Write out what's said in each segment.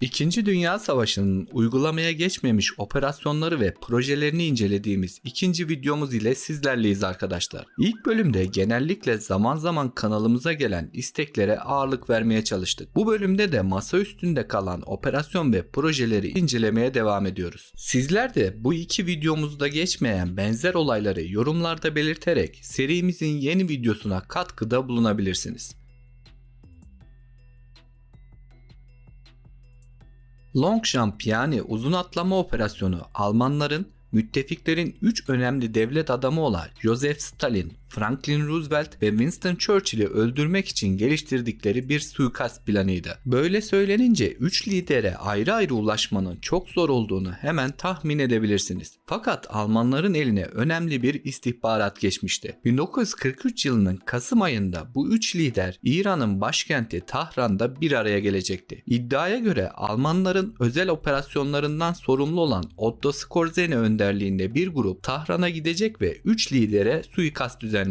İkinci Dünya Savaşı'nın uygulamaya geçmemiş operasyonları ve projelerini incelediğimiz ikinci videomuz ile sizlerleyiz arkadaşlar. İlk bölümde genellikle zaman zaman kanalımıza gelen isteklere ağırlık vermeye çalıştık. Bu bölümde de masa üstünde kalan operasyon ve projeleri incelemeye devam ediyoruz. Sizler de bu iki videomuzda geçmeyen benzer olayları yorumlarda belirterek serimizin yeni videosuna katkıda bulunabilirsiniz. Longchamp yani uzun atlama operasyonu Almanların müttefiklerin 3 önemli devlet adamı olan Joseph Stalin, Franklin Roosevelt ve Winston Churchill'i öldürmek için geliştirdikleri bir suikast planıydı. Böyle söylenince 3 lidere ayrı ayrı ulaşmanın çok zor olduğunu hemen tahmin edebilirsiniz. Fakat Almanların eline önemli bir istihbarat geçmişti. 1943 yılının Kasım ayında bu 3 lider İran'ın başkenti Tahran'da bir araya gelecekti. İddiaya göre Almanların özel operasyonlarından sorumlu olan Otto Skorzeny önderliğinde bir grup Tahran'a gidecek ve 3 lidere suikast düzenleyecekti.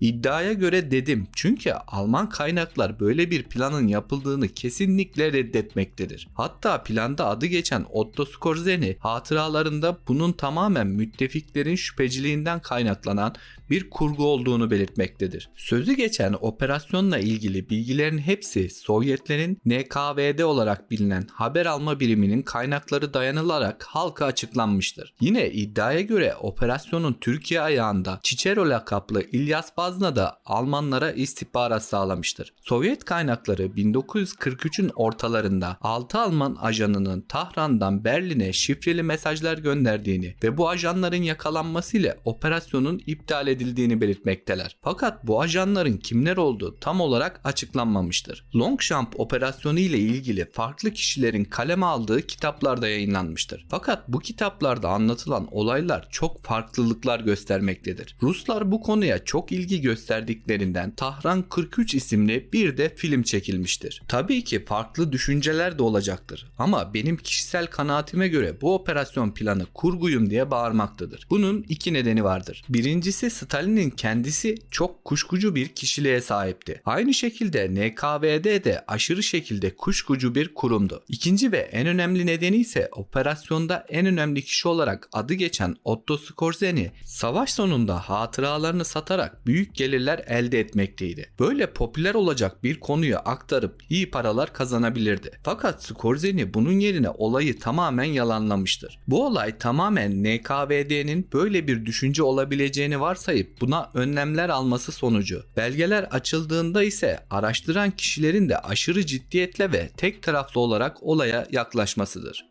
İddiaya göre dedim çünkü Alman kaynaklar böyle bir planın yapıldığını kesinlikle reddetmektedir. Hatta planda adı geçen Otto Skorzeny hatıralarında bunun tamamen müttefiklerin şüpheciliğinden kaynaklanan bir kurgu olduğunu belirtmektedir. Sözü geçen operasyonla ilgili bilgilerin hepsi Sovyetlerin NKVD olarak bilinen haber alma biriminin kaynakları dayanılarak halka açıklanmıştır. Yine iddiaya göre operasyonun Türkiye ayağında Çiçero lakaplı İlyas Bazna da Almanlara istihbarat sağlamıştır. Sovyet kaynakları 1943'ün ortalarında 6 Alman ajanının Tahran'dan Berlin'e şifreli mesajlar gönderdiğini ve bu ajanların yakalanmasıyla operasyonun iptal edildiğini belirtmekteler. Fakat bu ajanların kimler olduğu tam olarak açıklanmamıştır. Longchamp operasyonu ile ilgili farklı kişilerin kaleme aldığı kitaplarda yayınlanmıştır. Fakat bu kitaplarda anlatılan olaylar çok farklılıklar göstermektedir. Ruslar bu konuya çok ilgi gösterdiklerinden Tahran 43 isimli bir de film çekilmiştir. Tabii ki farklı düşünceler de olacaktır ama benim kişisel kanaatime göre bu operasyon planı kurguyum diye bağırmaktadır. Bunun iki nedeni vardır. Birincisi Stalin'in kendisi çok kuşkucu bir kişiliğe sahipti. Aynı şekilde NKVD de aşırı şekilde kuşkucu bir kurumdu. İkinci ve en önemli nedeni ise operasyonda en önemli kişi olarak adı geçen Otto Skorzeny savaş sonunda hatıralarını satarak büyük gelirler elde etmekteydi. Böyle popüler olacak bir konuyu aktarıp iyi paralar kazanabilirdi. Fakat Skorzeny bunun yerine olayı tamamen yalanlamıştır. Bu olay tamamen NKVD'nin böyle bir düşünce olabileceğini varsayıp buna önlemler alması sonucu. Belgeler açıldığında ise araştıran kişilerin de aşırı ciddiyetle ve tek taraflı olarak olaya yaklaşmasıdır.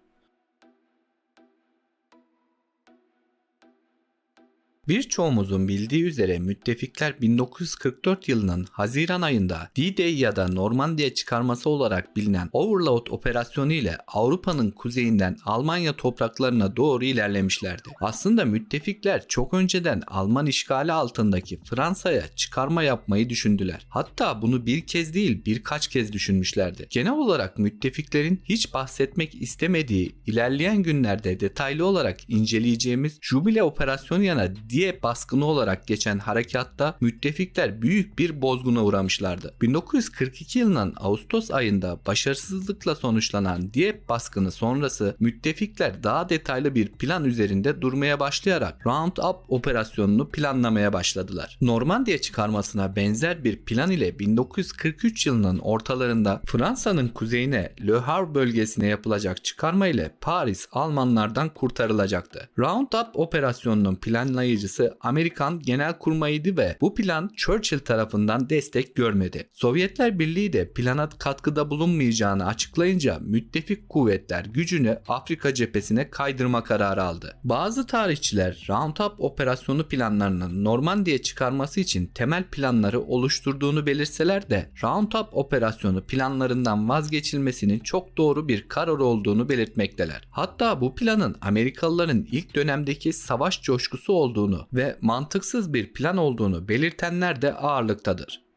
Birçoğumuzun bildiği üzere müttefikler 1944 yılının Haziran ayında D-Day ya da Normandiya çıkarması olarak bilinen Overlord operasyonu ile Avrupa'nın kuzeyinden Almanya topraklarına doğru ilerlemişlerdi. Aslında müttefikler çok önceden Alman işgali altındaki Fransa'ya çıkarma yapmayı düşündüler. Hatta bunu bir kez değil birkaç kez düşünmüşlerdi. Genel olarak müttefiklerin hiç bahsetmek istemediği ilerleyen günlerde detaylı olarak inceleyeceğimiz Jubile operasyonu yana Diyep baskını olarak geçen harekatta müttefikler büyük bir bozguna uğramışlardı. 1942 yılının Ağustos ayında başarısızlıkla sonuçlanan Diyep baskını sonrası müttefikler daha detaylı bir plan üzerinde durmaya başlayarak Round Up operasyonunu planlamaya başladılar. Normandiya çıkarmasına benzer bir plan ile 1943 yılının ortalarında Fransa'nın kuzeyine Le Havre bölgesine yapılacak çıkarma ile Paris Almanlardan kurtarılacaktı. Round Up operasyonunun planlayıcısı Amerikan Genelkurmay'dı ve bu plan Churchill tarafından destek görmedi. Sovyetler Birliği de plana katkıda bulunmayacağını açıklayınca müttefik kuvvetler gücünü Afrika cephesine kaydırma kararı aldı. Bazı tarihçiler Roundup operasyonu planlarının Normandiya çıkarması için temel planları oluşturduğunu belirseler de Roundup operasyonu planlarından vazgeçilmesinin çok doğru bir karar olduğunu belirtmekteler. Hatta bu planın Amerikalıların ilk dönemdeki savaş coşkusu olduğunu ve mantıksız bir plan olduğunu belirtenler de ağırlıktadır.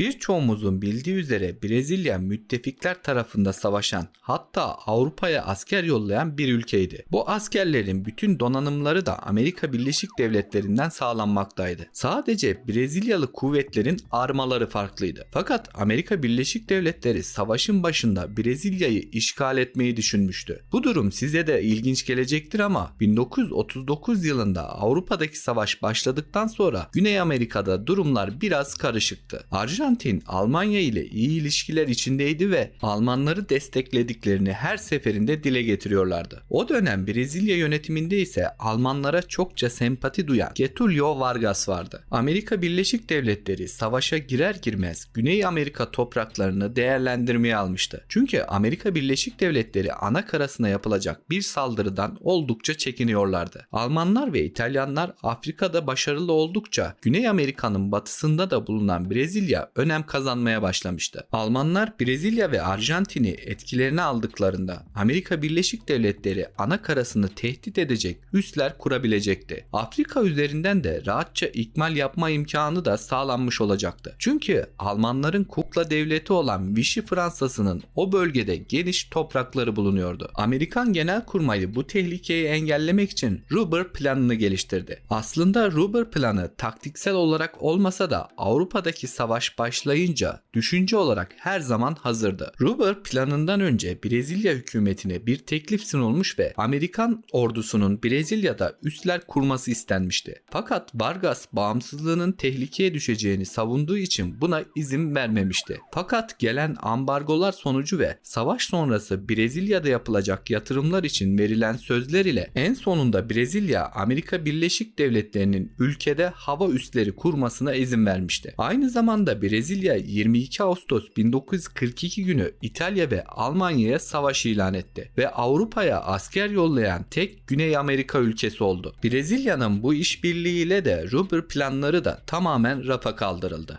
Birçoğumuzun bildiği üzere Brezilya müttefikler tarafında savaşan hatta Avrupa'ya asker yollayan bir ülkeydi. Bu askerlerin bütün donanımları da Amerika Birleşik Devletleri'nden sağlanmaktaydı. Sadece Brezilyalı kuvvetlerin armaları farklıydı. Fakat Amerika Birleşik Devletleri savaşın başında Brezilya'yı işgal etmeyi düşünmüştü. Bu durum size de ilginç gelecektir ama 1939 yılında Avrupa'daki savaş başladıktan sonra Güney Amerika'da durumlar biraz karışıktı. Arjantin Almanya ile iyi ilişkiler içindeydi ve Almanları desteklediklerini her seferinde dile getiriyorlardı. O dönem Brezilya yönetiminde ise Almanlara çokça sempati duyan Getulio Vargas vardı. Amerika Birleşik Devletleri savaşa girer girmez Güney Amerika topraklarını değerlendirmeye almıştı. Çünkü Amerika Birleşik Devletleri ana karasına yapılacak bir saldırıdan oldukça çekiniyorlardı. Almanlar ve İtalyanlar Afrika'da başarılı oldukça Güney Amerika'nın batısında da bulunan Brezilya önem kazanmaya başlamıştı. Almanlar Brezilya ve Arjantin'i etkilerine aldıklarında Amerika Birleşik Devletleri ana karasını tehdit edecek üsler kurabilecekti. Afrika üzerinden de rahatça ikmal yapma imkanı da sağlanmış olacaktı. Çünkü Almanların kukla devleti olan Vichy Fransa'sının o bölgede geniş toprakları bulunuyordu. Amerikan Genelkurmayı bu tehlikeyi engellemek için Ruber planını geliştirdi. Aslında Ruber planı taktiksel olarak olmasa da Avrupa'daki savaş başlayınca düşünce olarak her zaman hazırdı. Ruber planından önce Brezilya hükümetine bir teklif sunulmuş ve Amerikan ordusunun Brezilya'da üsler kurması istenmişti. Fakat Vargas bağımsızlığının tehlikeye düşeceğini savunduğu için buna izin vermemişti. Fakat gelen ambargolar sonucu ve savaş sonrası Brezilya'da yapılacak yatırımlar için verilen sözler ile en sonunda Brezilya Amerika Birleşik Devletleri'nin ülkede hava üsleri kurmasına izin vermişti. Aynı zamanda Brezilya 22 Ağustos 1942 günü İtalya ve Almanya'ya savaş ilan etti ve Avrupa'ya asker yollayan tek Güney Amerika ülkesi oldu. Brezilya'nın bu işbirliğiyle de Ruber planları da tamamen rafa kaldırıldı.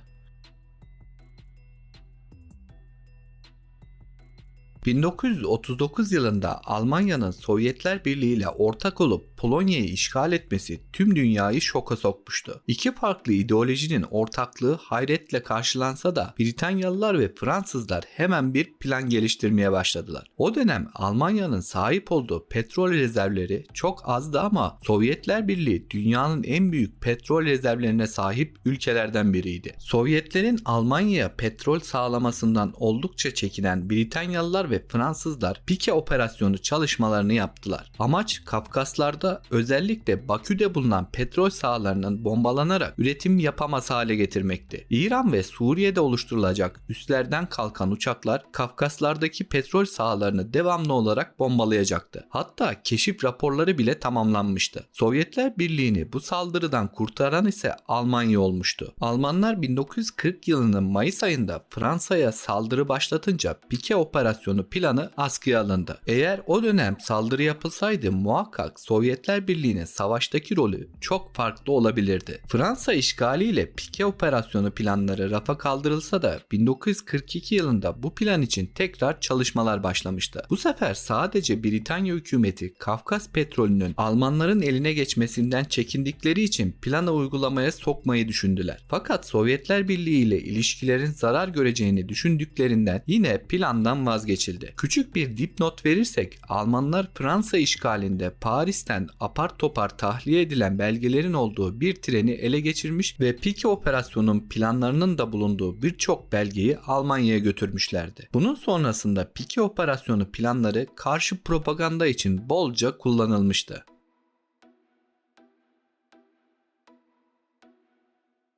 1939 yılında Almanya'nın Sovyetler Birliği ile ortak olup Polonya'yı işgal etmesi tüm dünyayı şoka sokmuştu. İki farklı ideolojinin ortaklığı hayretle karşılansa da Britanyalılar ve Fransızlar hemen bir plan geliştirmeye başladılar. O dönem Almanya'nın sahip olduğu petrol rezervleri çok azdı ama Sovyetler Birliği dünyanın en büyük petrol rezervlerine sahip ülkelerden biriydi. Sovyetlerin Almanya'ya petrol sağlamasından oldukça çekinen Britanyalılar ve Fransızlar Pike operasyonu çalışmalarını yaptılar. Amaç Kafkaslarda özellikle Bakü'de bulunan petrol sahalarının bombalanarak üretim yapamaz hale getirmekti. İran ve Suriye'de oluşturulacak üslerden kalkan uçaklar Kafkaslardaki petrol sahalarını devamlı olarak bombalayacaktı. Hatta keşif raporları bile tamamlanmıştı. Sovyetler Birliği'ni bu saldırıdan kurtaran ise Almanya olmuştu. Almanlar 1940 yılının Mayıs ayında Fransa'ya saldırı başlatınca Pike operasyonu planı askıya alındı. Eğer o dönem saldırı yapılsaydı muhakkak Sovyetler Birliği'nin savaştaki rolü çok farklı olabilirdi. Fransa işgaliyle Pike operasyonu planları rafa kaldırılsa da 1942 yılında bu plan için tekrar çalışmalar başlamıştı. Bu sefer sadece Britanya hükümeti Kafkas petrolünün Almanların eline geçmesinden çekindikleri için planı uygulamaya sokmayı düşündüler. Fakat Sovyetler Birliği ile ilişkilerin zarar göreceğini düşündüklerinden yine plandan vazgeçildi. Küçük bir dipnot verirsek Almanlar Fransa işgalinde Paris'ten apar topar tahliye edilen belgelerin olduğu bir treni ele geçirmiş ve Pike operasyonun planlarının da bulunduğu birçok belgeyi Almanya'ya götürmüşlerdi. Bunun sonrasında Pike operasyonu planları karşı propaganda için bolca kullanılmıştı.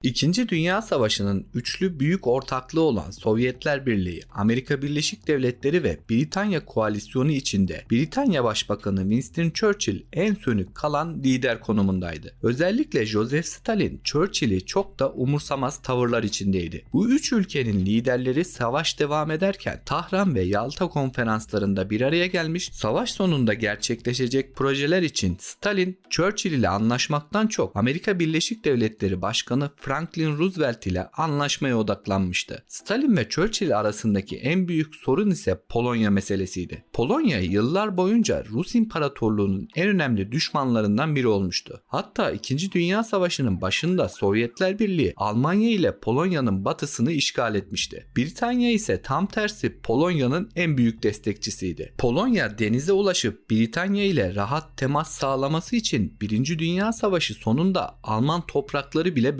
İkinci Dünya Savaşı'nın üçlü büyük ortaklığı olan Sovyetler Birliği, Amerika Birleşik Devletleri ve Britanya koalisyonu içinde Britanya Başbakanı Winston Churchill en sönük kalan lider konumundaydı. Özellikle Joseph Stalin Churchill'i çok da umursamaz tavırlar içindeydi. Bu üç ülkenin liderleri savaş devam ederken Tahran ve Yalta konferanslarında bir araya gelmiş, savaş sonunda gerçekleşecek projeler için Stalin Churchill ile anlaşmaktan çok Amerika Birleşik Devletleri Başkanı Franklin Franklin Roosevelt ile anlaşmaya odaklanmıştı. Stalin ve Churchill arasındaki en büyük sorun ise Polonya meselesiydi. Polonya yıllar boyunca Rus İmparatorluğu'nun en önemli düşmanlarından biri olmuştu. Hatta 2. Dünya Savaşı'nın başında Sovyetler Birliği Almanya ile Polonya'nın batısını işgal etmişti. Britanya ise tam tersi Polonya'nın en büyük destekçisiydi. Polonya denize ulaşıp Britanya ile rahat temas sağlaması için 1. Dünya Savaşı sonunda Alman toprakları bile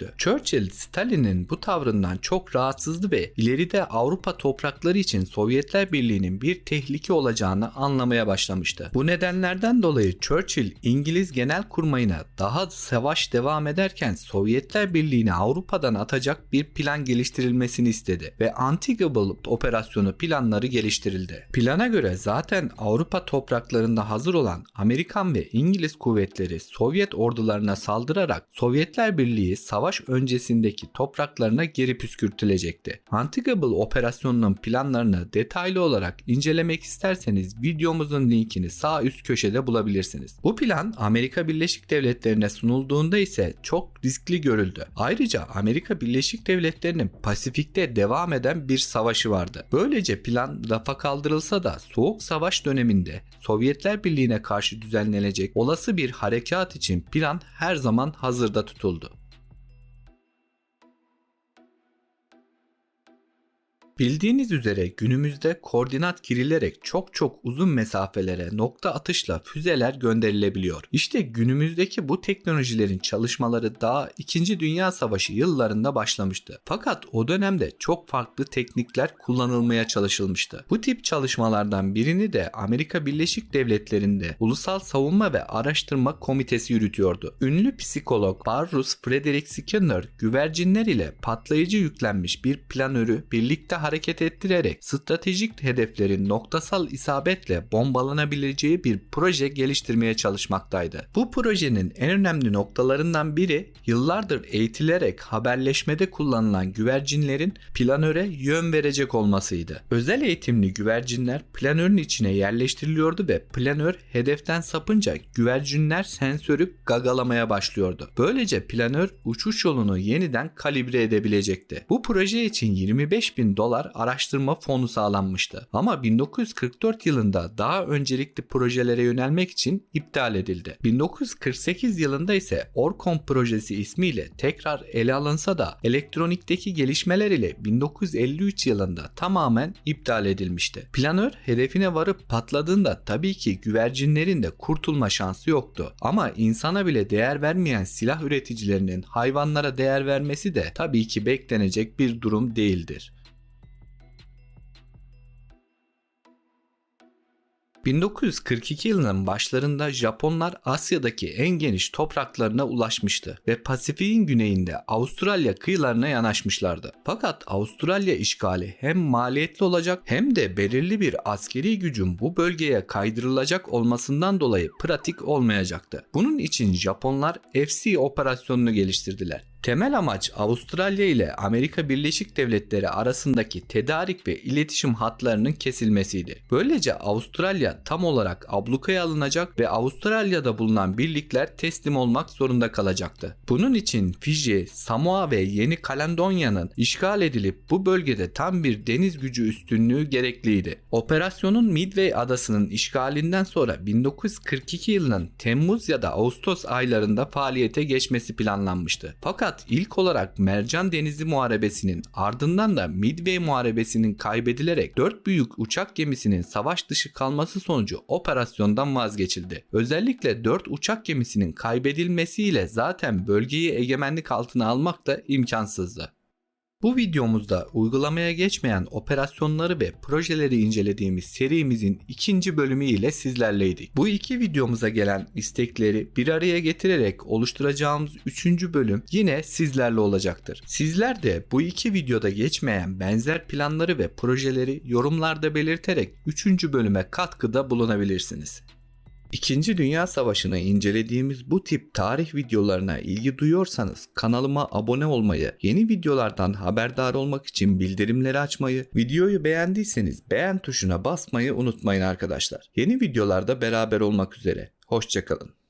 bölünmüştü. Churchill, Stalin'in bu tavrından çok rahatsızdı ve ileride Avrupa toprakları için Sovyetler Birliği'nin bir tehlike olacağını anlamaya başlamıştı. Bu nedenlerden dolayı Churchill İngiliz genel kurmayına daha savaş devam ederken Sovyetler Birliği'ni Avrupa'dan atacak bir plan geliştirilmesini istedi ve Antigable operasyonu planları geliştirildi. Plana göre zaten Avrupa topraklarında hazır olan Amerikan ve İngiliz kuvvetleri Sovyet ordularına saldırarak Sovyetler Birliği savaş öncesindeki topraklarına geri püskürtülecekti. Antigable operasyonunun planlarını detaylı olarak incelemek isterseniz videomuzun linkini sağ üst köşede bulabilirsiniz. Bu plan Amerika Birleşik Devletleri'ne sunulduğunda ise çok riskli görüldü. Ayrıca Amerika Birleşik Devletleri'nin Pasifik'te devam eden bir savaşı vardı. Böylece plan rafa kaldırılsa da Soğuk Savaş döneminde Sovyetler Birliği'ne karşı düzenlenecek olası bir harekat için plan her zaman hazırda tutuldu. Bildiğiniz üzere günümüzde koordinat girilerek çok çok uzun mesafelere nokta atışla füzeler gönderilebiliyor. İşte günümüzdeki bu teknolojilerin çalışmaları daha 2. Dünya Savaşı yıllarında başlamıştı. Fakat o dönemde çok farklı teknikler kullanılmaya çalışılmıştı. Bu tip çalışmalardan birini de Amerika Birleşik Devletleri'nde Ulusal Savunma ve Araştırma Komitesi yürütüyordu. Ünlü psikolog Barrus Frederick Skinner güvercinler ile patlayıcı yüklenmiş bir planörü birlikte hareket ettirerek stratejik hedeflerin noktasal isabetle bombalanabileceği bir proje geliştirmeye çalışmaktaydı. Bu projenin en önemli noktalarından biri yıllardır eğitilerek haberleşmede kullanılan güvercinlerin planöre yön verecek olmasıydı. Özel eğitimli güvercinler planörün içine yerleştiriliyordu ve planör hedeften sapınca güvercinler sensörü gagalamaya başlıyordu. Böylece planör uçuş yolunu yeniden kalibre edebilecekti. Bu proje için 25 bin dolar araştırma fonu sağlanmıştı. Ama 1944 yılında daha öncelikli projelere yönelmek için iptal edildi. 1948 yılında ise Orcon projesi ismiyle tekrar ele alınsa da elektronikteki gelişmeler ile 1953 yılında tamamen iptal edilmişti. Planör hedefine varıp patladığında tabii ki güvercinlerin de kurtulma şansı yoktu. Ama insana bile değer vermeyen silah üreticilerinin hayvanlara değer vermesi de tabii ki beklenecek bir durum değildir. 1942 yılının başlarında Japonlar Asya'daki en geniş topraklarına ulaşmıştı ve Pasifik'in güneyinde Avustralya kıyılarına yanaşmışlardı. Fakat Avustralya işgali hem maliyetli olacak hem de belirli bir askeri gücün bu bölgeye kaydırılacak olmasından dolayı pratik olmayacaktı. Bunun için Japonlar FC operasyonunu geliştirdiler. Temel amaç Avustralya ile Amerika Birleşik Devletleri arasındaki tedarik ve iletişim hatlarının kesilmesiydi. Böylece Avustralya tam olarak ablukaya alınacak ve Avustralya'da bulunan birlikler teslim olmak zorunda kalacaktı. Bunun için Fiji, Samoa ve Yeni Kaledonya'nın işgal edilip bu bölgede tam bir deniz gücü üstünlüğü gerekliydi. Operasyonun Midway adasının işgalinden sonra 1942 yılının Temmuz ya da Ağustos aylarında faaliyete geçmesi planlanmıştı. Fakat fakat ilk olarak Mercan Denizi Muharebesi'nin ardından da Midway Muharebesi'nin kaybedilerek 4 büyük uçak gemisinin savaş dışı kalması sonucu operasyondan vazgeçildi. Özellikle 4 uçak gemisinin kaybedilmesiyle zaten bölgeyi egemenlik altına almak da imkansızdı. Bu videomuzda uygulamaya geçmeyen operasyonları ve projeleri incelediğimiz serimizin ikinci bölümü ile sizlerleydik. Bu iki videomuza gelen istekleri bir araya getirerek oluşturacağımız üçüncü bölüm yine sizlerle olacaktır. Sizler de bu iki videoda geçmeyen benzer planları ve projeleri yorumlarda belirterek üçüncü bölüme katkıda bulunabilirsiniz. İkinci Dünya Savaşı'nı incelediğimiz bu tip tarih videolarına ilgi duyuyorsanız kanalıma abone olmayı, yeni videolardan haberdar olmak için bildirimleri açmayı, videoyu beğendiyseniz beğen tuşuna basmayı unutmayın arkadaşlar. Yeni videolarda beraber olmak üzere. Hoşçakalın.